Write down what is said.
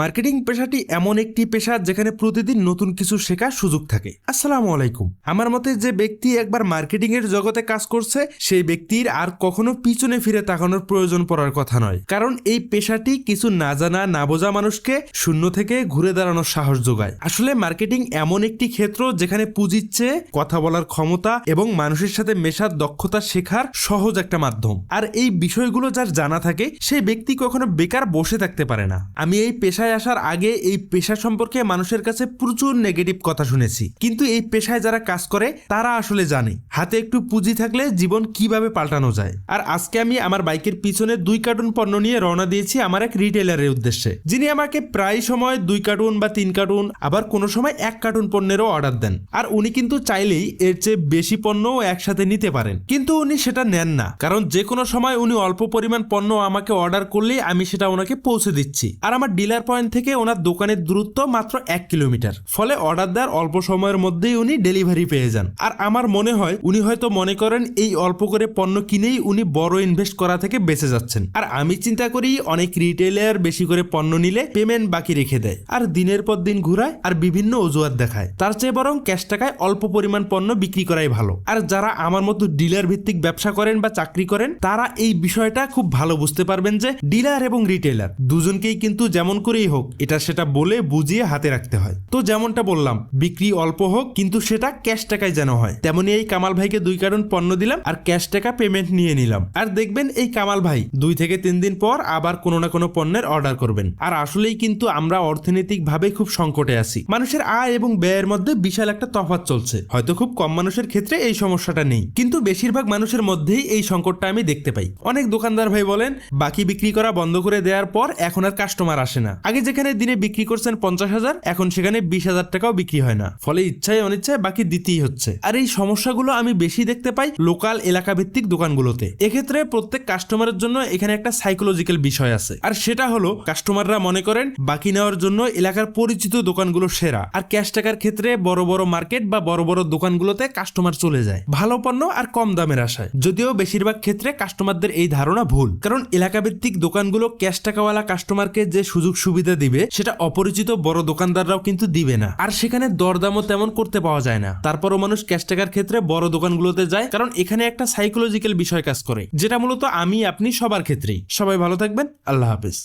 Marketing পেশাটি এমন একটি পেশা যেখানে প্রতিদিন নতুন কিছু শেখার সুযোগ থাকে। আসসালামু আলাইকুম। আমার মতে যে ব্যক্তি একবার মার্কেটিং এর জগতে কাজ করছে, সেই ব্যক্তির আর কখনো পিছনে ফিরে তাকানোর প্রয়োজন পড়ার কথা নয়। কারণ এই পেশাটি কিছু না জানা, না বোঝা মানুষকে শূন্য থেকে ঘুরে দাঁড়ানোর সাহস যোগায়। আসলে মার্কেটিং এমন একটি ক্ষেত্র যেখানে পুঁজির চেয়ে কথা বলার ক্ষমতা এবং মানুষের সাথে মেশার দক্ষতা শেখার সহজ একটা মাধ্যম। আর এই বিষয়গুলো যার জানা থাকে, সেই ব্যক্তি কখনো বেকার বসে থাকতে পারে না। আমি এই পেশায় আসার আগে এই পেশা সম্পর্কে মানুষের কাছে প্রচুর নেগেটিভ কথা শুনেছি। কিন্তু এই পেশায় যারা কাজ করে, তারা আসলে জানে। হাতে একটু পুঁজি থাকলে জীবন কীভাবে পাল্টানো যায়। আর আজকে আমি আমার বাইকের পিছনে দুই কার্টুন পণ্য নিয়ে রওনা দিয়েছি আমার এক রিটেলারের উদ্দেশ্যে। যিনি আমাকে প্রায় সময় দুই কার্টুন বা তিন কার্টুন, আবার কোনো সময় এক কার্টুন পণ্যেরও অর্ডার দেন। আর উনি কিন্তু চাইলেই এর চেয়ে বেশি পণ্যও একসাথে নিতে পারেন। কিন্তু উনি সেটা নেন না। কারণ যে কোনো সময় উনি অল্প পরিমাণ পণ্য আমাকে অর্ডার করলেই আমি সেটা ওনাকে পৌঁছে দিচ্ছি। আর আমার ডিলার পয়েন্ট থেকে ওনার দোকানের দূরত্ব মাত্র এক কিলোমিটার। ফলে অর্ডার দেওয়ার অল্প সময়ের মধ্যেই উনি ডেলিভারি পেয়ে যান। আর আমার মনে হয়, উনি হয়তো মনে করেন এই অল্প করে পণ্য কিনেই উনি বড় ইনভেস্ট করা থেকে বেঁচে যাচ্ছেন। আর আমি চিন্তা করি, অনেক রিটেলার বেশি করে পণ্য নিলে পেমেন্ট বাকি রেখে দেয়। আর দিনের পর দিন ঘুরায় আর বিভিন্ন অজুহাত দেখায়। তার চেয়ে বরং ক্যাশ টাকায় অল্প পরিমাণ পণ্য বিক্রি করাই ভালো। আর যারা আমার মতো ডিলার ভিত্তিক ব্যবসা করেন বা চাকরি করেন, তারা এই বিষয়টা খুব ভালো বুঝতে পারবেন যে ডিলার এবং রিটেলার দুজনকেই কিন্তু যেমন করেই হোক এটা সেটা বলে বুঝিয়ে হাতে রাখতে হয়। তো যেমনটা বললাম, বিক্রি অল্প হোক, কিন্তু সেটা ক্যাশ টাকায় যেন হয়। তেমনি এই কামাল ভাইকে দুই কারণ পণ্য দিলাম আর ক্যাশ টাকা পেমেন্ট নিয়ে নিলাম। আর দেখবেন এই কামাল ভাই দুই থেকে তিন দিন পর আবার কোনো না কোনো পণ্যের অর্ডার করবেন। আর আসলেই কিন্তু আমরা অর্থনৈতিক ভাবে খুব সংকটে আছি। মানুষের আয় এবং ব্যয়ের মধ্যে বিশাল একটা তফাৎ চলছে। হয়তো খুব কম মানুষের ক্ষেত্রে এই সমস্যাটা নেই। কিন্তু বেশিরভাগ মানুষের মধ্যেই এই সংকটটা আমি দেখতে পাই। অনেক দোকানদার ভাই বলেন, বাকি বিক্রি করা বন্ধ করে দেওয়ার পর এখন আর কাস্টমার আসে না। আগে যেখানে দিনে বিক্রি করছেন পঞ্চাশ হাজার, এখন সেখানে বিশ হাজার টাকাও বিক্রি হয় না। ফলে ইচ্ছায় অনিচ্ছায় বাকি দিতেই হচ্ছে। আর এই সমস্যাগুলো আমি বেশি দেখতে পাই লোকাল এলাকা ভিত্তিক দোকানগুলোতে। এক্ষেত্রে প্রত্যেক কাস্টমারের জন্য এখানে একটা সাইকোলজিক্যাল বিষয় আছে। আর সেটা হলো কাস্টমাররা মনে করেন বাকি নেওয়ার জন্য এলাকার পরিচিত দোকানগুলো সেরা। আর ক্যাশ টাকার ক্ষেত্রে বড় বড় মার্কেট বা বড় বড় দোকানগুলোতে কাস্টমার চলে যায়। ভালো পণ্য আর কম দামের আশায়। যদিও বেশিরভাগ ক্ষেত্রে কাস্টমারদের এই ধারণা ভুল। কারণ এলাকা ভিত্তিক দোকানগুলো ক্যাশ টাকাওয়ালা কাস্টমারকে যে সুযোগ সুবিধা দিবে, সেটা অপরিচিত বড় দোকানদাররাও কিন্তু দিবে না। আর সেখানে দরদামও তেমন করতে পাওয়া যায় না। তারপরও মানুষ ক্যাশ টাকার ক্ষেত্রে বড় দোকানগুলোতে যায়, কারণ এখানে একটা সাইকোলজিক্যাল বিষয় কাজ করে, যেটা মূলত আমি, আপনি সবার ক্ষেত্রেই। সবাই ভালো থাকবেন, আল্লাহ হাফিজ।